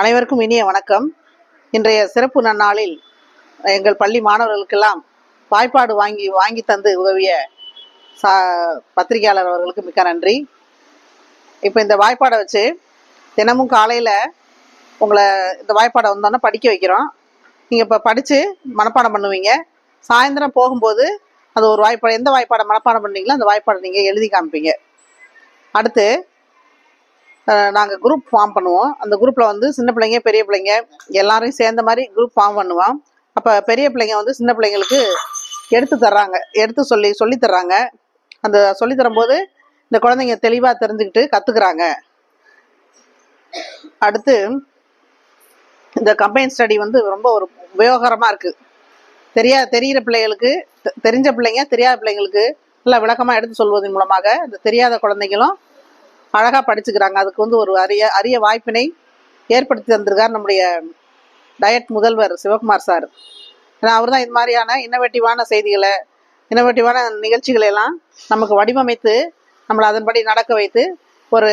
அனைவருக்கும் இனிய வணக்கம். இன்றைய சிறப்பு நன்னாளில் எங்கள் பள்ளி மாணவர்களுக்கெல்லாம் வாய்ப்பாடு வாங்கி வாங்கி தந்து உதவிய சா பத்திரிகையாளர் அவர்களுக்கு மிக்க நன்றி. இப்போ இந்த வாய்ப்பாடை வச்சு தினமும் காலையில் உங்களை இந்த வாய்ப்பாடை வந்தோன்னே படிக்க வைக்கிறோம். நீங்கள் இப்போ படித்து மனப்பாடம் பண்ணுவீங்க. சாயந்தரம் போகும்போது அது ஒரு வாய்ப்பாடு எந்த வாய்ப்பாடை மனப்பாடம் பண்ணீங்களோ அந்த வாய்ப்பாடை நீங்கள் எழுதி காமிப்பீங்க. அடுத்து நாங்கள் குரூப் ஃபார்ம் பண்ணுவோம். அந்த குரூப்பில் வந்து சின்ன பிள்ளைங்க பெரிய பிள்ளைங்க எல்லாரையும் சேர்ந்த மாதிரி குரூப் ஃபார்ம் பண்ணுவோம். அப்போ பெரிய பிள்ளைங்க வந்து சின்ன பிள்ளைங்களுக்கு எடுத்து தர்றாங்க. எடுத்து சொல்லி சொல்லி தர்றாங்க. அந்த சொல்லி தரும்போது இந்த குழந்தைங்க தெளிவாக தெரிஞ்சுக்கிட்டு கற்றுக்குறாங்க அடுத்து இந்த கம்பைன் ஸ்டடி வந்து ரொம்ப ஒரு உபயோகரமாக இருக்குது தெரியா தெரிகிற பிள்ளைகளுக்கு தெ- தெரிஞ்ச பிள்ளைங்க தெரியாத பிள்ளைங்களுக்கு நல்லா விளக்கமாக எடுத்து சொல்வதன் மூலமாக இந்த தெரியாத குழந்தைங்களும் அழகாக படிச்சுக்கிறாங்க. அதுக்கு வந்து ஒரு அரிய அரிய வாய்ப்பினை ஏற்படுத்தி தந்திருக்கார் நம்முடைய டயட் முதல்வர் சிவகுமார் சார். ஏன்னா அவர் தான் இது மாதிரியான இன்னோவேட்டிவான செய்திகளை இன்னோவேட்டிவான நிகழ்ச்சிகளை எல்லாம் நமக்கு வடிவமைத்து நம்மளை அதன்படி நடக்க வைத்து ஒரு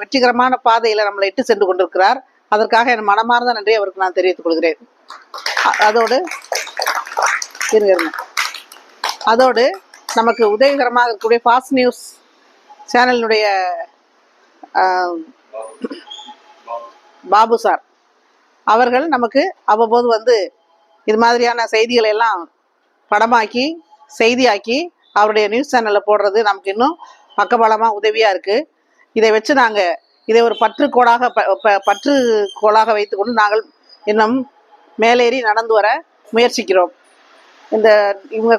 வெற்றிகரமான பாதையில் நம்மளை இட்டு சென்று கொண்டிருக்கிறார். அதற்காக என் மனமார்ந்த நன்றி அவருக்கு நான் தெரிவித்துக் கொள்கிறேன். அதோடு இருங்க அதோடு நமக்கு உதவிகரமாக இருக்கக்கூடிய ஃபாஸ்ட் நியூஸ் சேனலினுடைய பாபு சார். அவர்கள் நமக்கு அவ்வப்போது வந்து இது மாதிரியான செய்திகளை எல்லாம் படமாக்கி செய்தியாக்கி அவருடைய நியூஸ் சேனலில் போடுறது நமக்கு இன்னும் பக்கபலமாக உதவியாக இருக்குது இதை வச்சு நாங்கள் இதை ஒரு பற்றுக்கோடாக ப ப- பற்றுக்கோளாக வைத்துக்கொண்டு நாங்கள் இன்னும் மேலேறி நடந்து வர முயற்சிக்கிறோம். இந்த இவங்க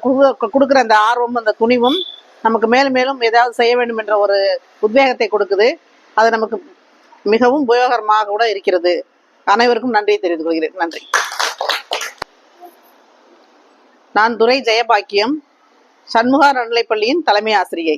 கொடுக்குற அந்த ஆர்வமும் அந்த துணிவும் நமக்கு மேலும் மேலும் ஏதாவது செய்ய வேண்டும் என்ற ஒரு உத்வேகத்தை கொடுக்குது. அது நமக்கு மிகவும் உபயோகரமாக கூட இருக்கிறது. அனைவருக்கும் நன்றியை தெரிவித்துக் கொள்கிறேன். நன்றி. நான் துரை ஜெயபாக்கியம் சண்முகா நடுநிலைப்பள்ளியின் தலைமை ஆசிரியை.